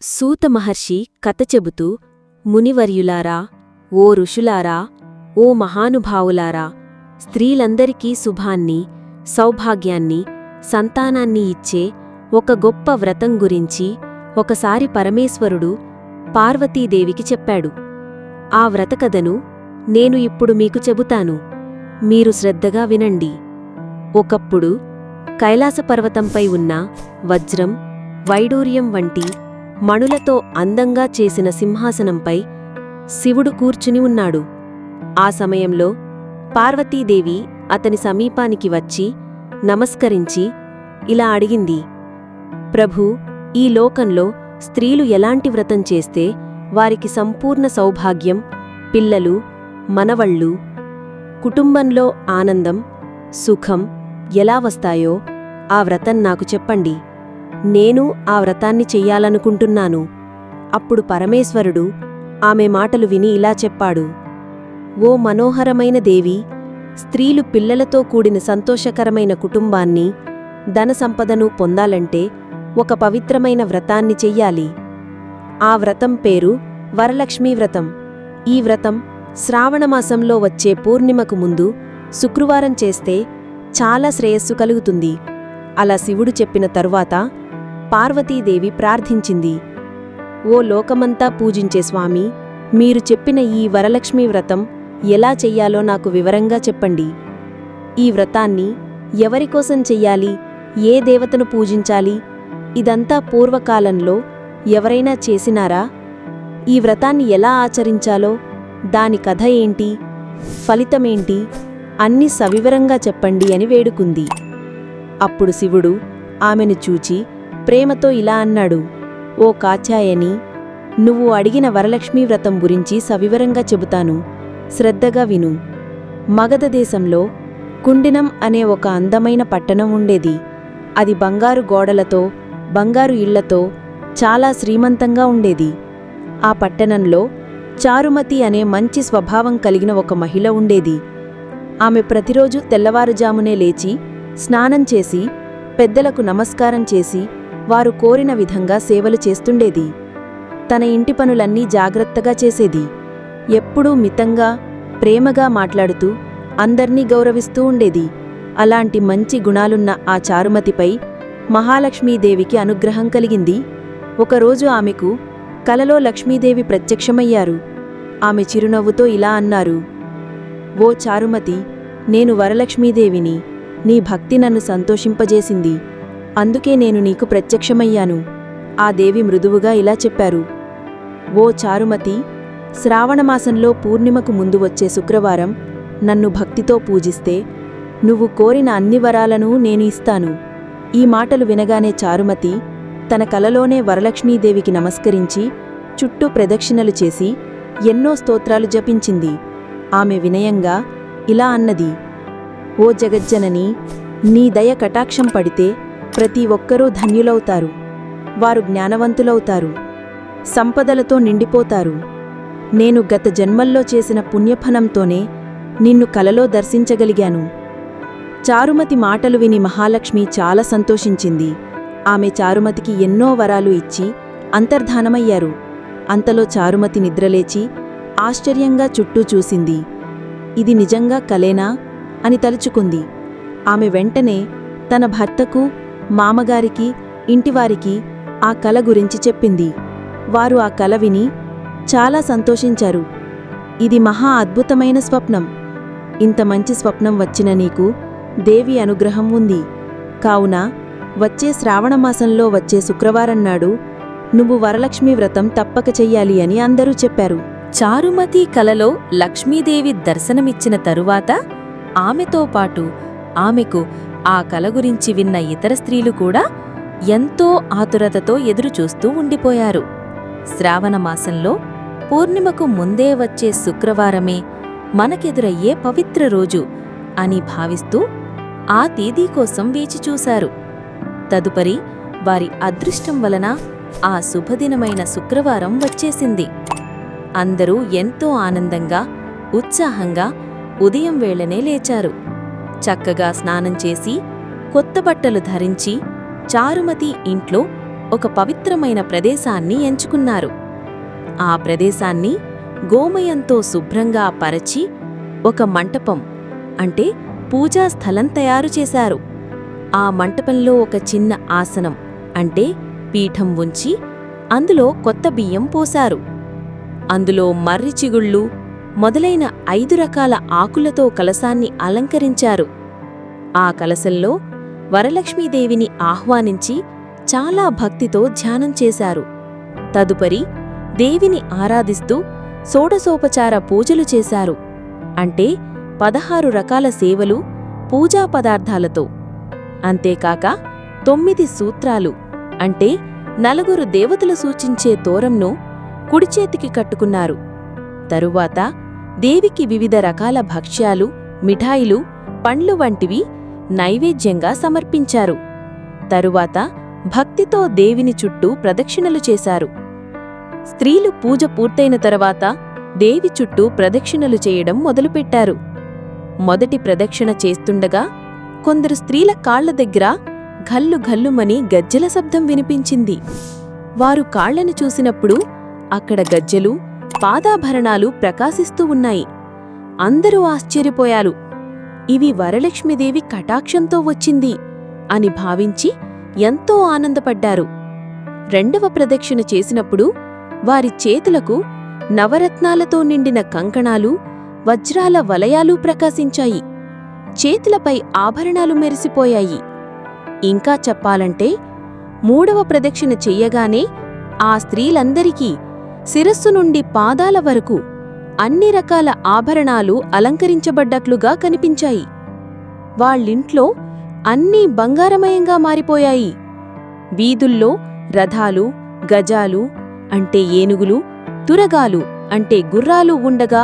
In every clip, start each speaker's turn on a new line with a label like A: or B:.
A: సూత మహర్షి కథ చెబుతూ మునివర్యులారా ఓ ఋషులారా ఓ మహానుభావులారా స్త్రీలందరికీ శుభాన్ని సౌభాగ్యాన్ని సంతానాన్ని ఇచ్చే ఒక గొప్ప వ్రతం గురించి ఒకసారి పరమేశ్వరుడు పార్వతీదేవికి చెప్పాడు. ఆ వ్రతకథను నేను ఇప్పుడు మీకు చెబుతాను. మీరు శ్రద్ధగా వినండి. ఒకప్పుడు కైలాసపర్వతంపై ఉన్న వజ్రం వైడూర్యం వంటి మణులతో అందంగా చేసిన సింహాసనంపై శివుడు కూర్చుని ఉన్నాడు. ఆ సమయంలో పార్వతీదేవి అతని సమీపానికి వచ్చి నమస్కరించి ఇలా అడిగింది ప్రభూ ఈ లోకంలో స్త్రీలు ఎలాంటి వ్రతం చేస్తే వారికి సంపూర్ణ సౌభాగ్యం పిల్లలు మనవళ్ళు కుటుంబంలో ఆనందం సుఖం ఎలా వస్తాయో ఆ వ్రతం నాకు చెప్పండి. నేను ఆ వ్రతాన్ని చెయ్యాలనుకుంటున్నాను. అప్పుడు పరమేశ్వరుడు ఆమె మాటలు విని ఇలా చెప్పాడు. ఓ మనోహరమైన దేవి స్త్రీలు పిల్లలతో కూడిన సంతోషకరమైన కుటుంబాన్ని ధన సంపదను పొందాలంటే ఒక పవిత్రమైన వ్రతాన్ని చెయ్యాలి. ఆ వ్రతం పేరు వరలక్ష్మీ వ్రతం. ఈ వ్రతం శ్రావణమాసంలో వచ్చే పూర్ణిమకు ముందు శుక్రవారం చేస్తే చాలా శ్రేయస్సు కలుగుతుంది. అలా శివుడు చెప్పిన తరువాత పార్వతీదేవి ప్రార్థించింది ఓ లోకమంతా పూజించే స్వామి మీరు చెప్పిన ఈ వరలక్ష్మీ వ్రతం ఎలా చెయ్యాలో నాకు వివరంగా చెప్పండి. ఈ వ్రతాన్ని ఎవరికోసం చెయ్యాలి ఏ దేవతను పూజించాలి ఇదంతా పూర్వకాలంలో ఎవరైనా చేసినారా? ఈ వ్రతాన్ని ఎలా ఆచరించాలో దాని కథ ఏంటి ఫలితమేంటి అన్ని సవివరంగా చెప్పండి అని వేడుకుంది. అప్పుడు శివుడు ఆమెను చూచి ప్రేమతో ఇలా అన్నాడు ఓ కాచాయని నువ్వు అడిగిన వరలక్ష్మీ వ్రతం గురించి సవివరంగా చెబుతాను శ్రద్ధగా విను. మగధ దేశంలో కుండినం అనే ఒక అందమైన పట్టణం ఉండేది. అది బంగారు గోడలతో బంగారు ఇళ్ళతో చాలా శ్రీమంతంగా ఉండేది. ఆ పట్టణంలో చారుమతి అనే మంచి స్వభావం కలిగిన ఒక మహిళ ఉండేది. ఆమె ప్రతిరోజు తెల్లవారుజామునే లేచి స్నానం చేసి పెద్దలకు నమస్కారం చేసి వారు కోరిన విధంగా సేవలు చేస్తుండేది. తన ఇంటి పనులన్నీ జాగ్రత్తగా చేసేది. ఎప్పుడూ మితంగా ప్రేమగా మాట్లాడుతూ అందర్నీ గౌరవిస్తూ ఉండేది. అలాంటి మంచి గుణాలున్న ఆ చారుమతిపై మహాలక్ష్మీదేవికి అనుగ్రహం కలిగింది. ఒకరోజు ఆమెకు కలలో లక్ష్మీదేవి ప్రత్యక్షమయ్యారు. ఆమె చిరునవ్వుతో ఇలా అన్నారు. ఓ చారుమతి నేను వరలక్ష్మీదేవిని నీ భక్తి నన్ను సంతోషింపజేసింది. అందుకే నేను నీకు ప్రత్యక్షమయ్యాను. ఆ దేవి మృదువుగా ఇలా చెప్పారు. ఓ చారుమతి శ్రావణమాసంలో పూర్ణిమకు ముందు వచ్చే శుక్రవారం నన్ను భక్తితో పూజిస్తే నువ్వు కోరిన అన్ని వరాలను నేను ఇస్తాను. ఈ మాటలు వినగానే చారుమతి తన కలలోనే వరలక్ష్మీదేవికి నమస్కరించి చుట్టూ ప్రదక్షిణలు చేసి ఎన్నో స్తోత్రాలు జపించింది. ఆమె వినయంగా ఇలా అన్నది ఓ జగజ్జనని నీ దయ కటాక్షం పడితే ప్రతి ఒక్కరూ ధన్యులవుతారు. వారు జ్ఞానవంతులవుతారు. సంపదలతో నిండిపోతారు. నేను గత జన్మల్లో చేసిన పుణ్యఫనంతోనే నిన్ను కలలో దర్శించగలిగాను. చారుమతి మాటలు విని మహాలక్ష్మి చాలా సంతోషించింది. ఆమె చారుమతికి ఎన్నో వరాలు ఇచ్చి అంతర్ధానమయ్యారు. అంతలో చారుమతి నిద్రలేచి ఆశ్చర్యంగా చుట్టూ చూసింది. ఇది నిజంగా కలేనా? అని తలుచుకుంది. ఆమె వెంటనే తన భర్తకు మామగారికి ఇంటివారికి ఆ కల గురించి చెప్పింది. వారు ఆ కల విని చాలా సంతోషించారు. ఇది మహా అద్భుతమైన స్వప్నం. ఇంత మంచి స్వప్నం వచ్చిన నీకు దేవి అనుగ్రహం ఉంది. కావున వచ్చే శ్రావణమాసంలో వచ్చే శుక్రవారం నాడు నువ్వు వరలక్ష్మి వ్రతం తప్పక చెయ్యాలి అని అందరూ చెప్పారు.
B: చారుమతి కలలో లక్ష్మీదేవి దర్శనమిచ్చిన తరువాత ఆమెతో పాటు ఆమెకు ఆ కల గురించి విన్న ఇతర స్త్రీలు కూడా ఎంతో ఆతురతతో ఎదురుచూస్తూ ఉండిపోయారు. శ్రావణమాసంలో పూర్ణిమకు ముందే వచ్చే శుక్రవారమే మనకెదురయ్యే పవిత్ర రోజు అని భావిస్తూ ఆ తేదీ కోసం వేచిచూశారు తదుపరి వారి అదృష్టం వలన ఆ శుభదినమైన శుక్రవారం వచ్చేసింది. అందరూ ఎంతో ఆనందంగా ఉత్సాహంగా ఉదయం వేళనే లేచారు. చక్కగా స్నానం చేసి కొత్త బట్టలు ధరించి చారుమతి ఇంట్లో ఒక పవిత్రమైన ప్రదేశాన్ని ఎంచుకున్నారు. ఆ ప్రదేశాన్ని గోమయంతో శుభ్రంగా పరచి ఒక మంటపం అంటే పూజా స్థలం తయారు చేశారు. ఆ మంటపంలో ఒక చిన్న ఆసనం అంటే పీఠం ఉంచి అందులో కొత్త బియ్యం పోశారు. అందులో మర్రి చిగుళ్ళు మొదలైన ఐదు రకాల ఆకులతో కలసాన్ని అలంకరించారు. ఆ కలసంలో వరలక్ష్మీదేవిని ఆహ్వానించి చాలా భక్తితో ధ్యానం చేశారు. తదుపరి దేవిని ఆరాధిస్తూ సోడసోపచార పూజలు చేశారు. అంటే పదహారు రకాల సేవలు పూజా పదార్థాలతో. అంతేకాక తొమ్మిది సూత్రాలు అంటే నలుగురు దేవతలు సూచించే తోరంను కుడిచేతికి కట్టుకున్నారు. తరువాత దేవికి వివిధ రకాల భక్ష్యాలు మిఠాయిలు పండ్లు వంటివి నైవేద్యంగా సమర్పించారు. తరువాత భక్తితో దేవిని చుట్టూ ప్రదక్షిణలు చేశారు. స్త్రీలు పూజ పూర్తయిన తర్వాత దేవి చుట్టూ ప్రదక్షిణలు చేయడం మొదలుపెట్టారు. మొదటి ప్రదక్షిణ చేస్తుండగా కొందరు స్త్రీల కాళ్ళ దగ్గర ఘల్లు ఘల్లుమని గజ్జెల శబ్దం వినిపించింది. వారు కాళ్ళను చూసినప్పుడు అక్కడ గజ్జెలు పాదాభరణాలు ప్రకాశిస్తూ ఉన్నాయి. అందరూ ఆశ్చర్యపోయారు. ఇవి వరలక్ష్మీదేవి కటాక్షంతో వచ్చింది అని భావించి ఎంతో ఆనందపడ్డారు. రెండవ ప్రదక్షిణ చేసినప్పుడు వారి చేతులకు నవరత్నాలతో నిండిన కంకణాలు వజ్రాల వలయాలు ప్రకాశించాయి. చేతులపై ఆభరణాలు మెరిసిపోయాయి. ఇంకా చెప్పాలంటే మూడవ ప్రదక్షిణ చెయ్యగానే ఆ స్త్రీలందరికీ శిరస్సు నుండి పాదాల వరకు అన్ని రకాల ఆభరణాలు అలంకరించబడ్డట్లుగా కనిపించాయి. వాళ్ళింట్లో అన్నీ బంగారమయంగా మారిపోయాయి. వీధుల్లో రథాలు గజాలు అంటే ఏనుగులు తురగాలు అంటే గుర్రాలు ఉండగా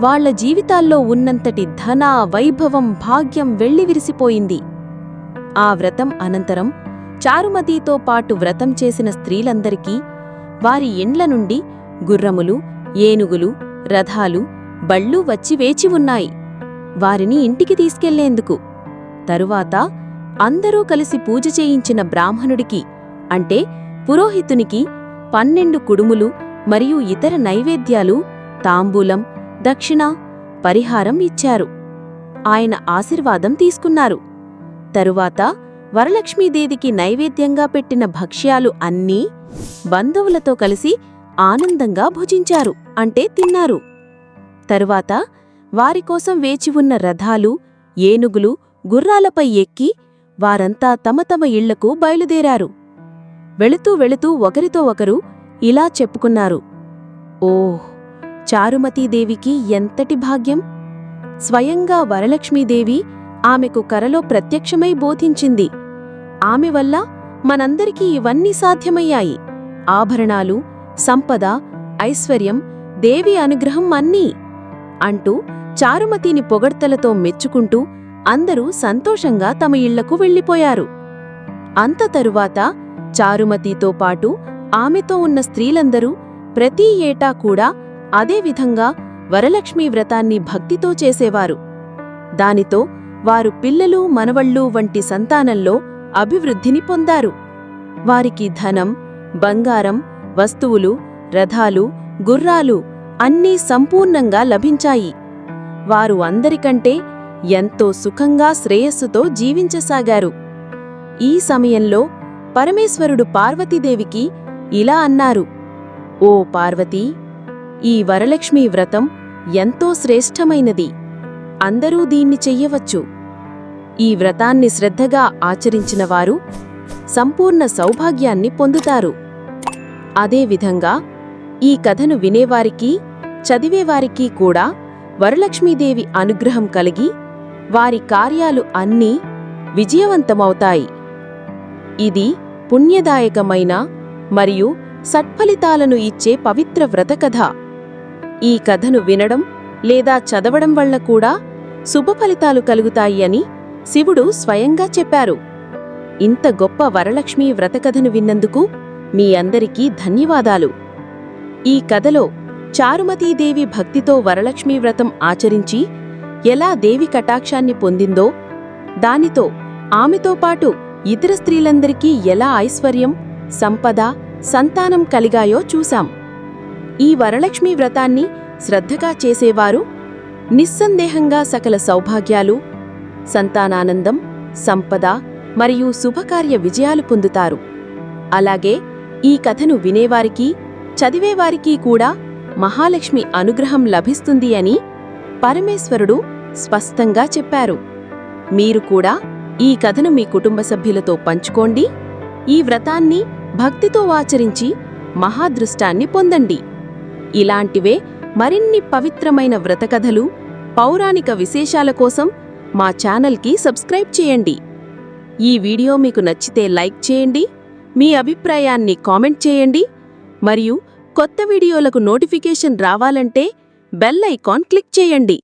B: వాళ్ళ జీవితాల్లో ఉన్నంతటి ధన వైభవం భాగ్యం వెళ్ళివిరిసిపోయింది ఆ వ్రతం అనంతరం చారుమతితో పాటు వ్రతం చేసిన స్త్రీలందరికీ వారి ఇండ్ల నుండి గుర్రములు ఏనుగులు రథాలు బళ్ళు వచ్చి వేచి ఉన్నాయి. వారిని ఇంటికి తీసుకెళ్ళేందుకు. తరువాత అందరూ కలిసి పూజ చేయించిన బ్రాహ్మణుడికి అంటే పురోహితునికి పన్నెండు కుడుములు మరియు ఇతర నైవేద్యాలు తాంబూలం దక్షిణ పరిహారం ఇచ్చారు. ఆయన ఆశీర్వాదం తీసుకున్నారు. తరువాత వరలక్ష్మీదేవికి నైవేద్యంగా పెట్టిన భక్ష్యాలు అన్నీ బంధువులతో కలిసి ఆనందంగా భుజించారు అంటే తిన్నారు. తరువాత వారికోసం వేచి ఉన్న రథాలు ఏనుగులు గుర్రాలపై ఎక్కి వారంతా తమ తమ ఇళ్ళకు బయలుదేరారు. వెళుతూ వెళుతూ ఒకరితో ఒకరు ఇలా చెప్పుకున్నారు. ఓహ్ చారుమతీదేవికి ఎంతటి భాగ్యం! స్వయంగా వరలక్ష్మీదేవి ఆమెకు కరలో ప్రత్యక్షమై బోధించింది. ఆమె వల్ల మనందరికీ ఇవన్నీ సాధ్యమయ్యాయి. ఆభరణాలు సంపద ఐశ్వర్యం దేవి అనుగ్రహం అన్నీ అంటూ చారుమతిని పొగడ్తలతో మెచ్చుకుంటూ అందరూ సంతోషంగా తమ ఇళ్ళకు వెళ్ళిపోయారు. అంత తరువాత చారుమతితో పాటు ఆమెతో ఉన్న స్త్రీలందరూ ప్రతి ఏటా కూడా అదేవిధంగా వరలక్ష్మీ వ్రతాన్ని భక్తితో చేసేవారు. దానితో వారు పిల్లలు మనవళ్ళు వంటి సంతానంలో అభివృద్ధిని పొందారు. వారికి ధనం బంగారం వస్తువులు రథాలు గుర్రాలు అన్నీ సంపూర్ణంగా లభించాయి. వారు అందరికంటే ఎంతో సుఖంగా శ్రేయస్సుతో జీవించసాగారు. ఈ సమయంలో పరమేశ్వరుడు పార్వతీదేవికి ఇలా అన్నారు ఓ పార్వతీ ఈ వరలక్ష్మీ వ్రతం ఎంతో శ్రేష్టమైనది. అందరూ దీన్ని చెయ్యవచ్చు. ఈ వ్రతాన్ని శ్రద్ధగా ఆచరించినవారు సంపూర్ణ సౌభాగ్యాన్ని పొందుతారు. అదేవిధంగా ఈ కథను వినేవారికి చదివేవారికి కూడా వరలక్ష్మీదేవి అనుగ్రహం కలిగి వారి కార్యాలు అన్నీ విజయవంతమవుతాయి. ఇది పుణ్యదాయకమైన మరియు సత్ఫలితాలను ఇచ్చే పవిత్ర వ్రతకథ ఈ కథను వినడం లేదా చదవడం వల్ల కూడా శుభఫలితాలు కలుగుతాయి అని శివుడు స్వయంగా చెప్పారు. ఇంత గొప్ప వరలక్ష్మీ వ్రతకథను విన్నందుకు మీ అందరికీ ధన్యవాదాలు. ఈ కథలో చారుమతీదేవి భక్తితో వరలక్ష్మీ వ్రతం ఆచరించి ఎలా దేవి కటాక్షాన్ని పొందిందో దానితో ఆమెతో పాటు ఇతర స్త్రీలందరికీ ఎలా ఐశ్వర్యం సంపద సంతానం కలిగాయో చూశాం. ఈ వరలక్ష్మి వ్రతాన్ని శ్రద్ధగా చేసేవారు నిస్సందేహంగా సకల సౌభాగ్యాలు సంతానానందం సంపద మరియు శుభకార్య విజయాలు పొందుతారు. అలాగే ఈ కథను వినేవారికి చదివేవారికి కూడా మహాలక్ష్మి అనుగ్రహం లభిస్తుంది అని పరమేశ్వరుడు స్పష్టంగా చెప్పారు. మీరు కూడా ఈ కథను మీ కుటుంబ సభ్యులతో పంచుకోండి. ఈ వ్రతాన్ని భక్తితో ఆచరించి మహాదృష్టాన్ని పొందండి. ఇలాంటివే మరిన్ని పవిత్రమైన వ్రతకథలు పౌరాణిక విశేషాల కోసం మా ఛానల్కి సబ్స్క్రైబ్ చేయండి. ఈ వీడియో మీకు నచ్చితే లైక్ చేయండి. మీ అభిప్రాయాన్ని కామెంట్ చేయండి. మరియు కొత్త వీడియోలకు నోటిఫికేషన్ రావాలంటే బెల్ ఐకాన్ క్లిక్ చేయండి.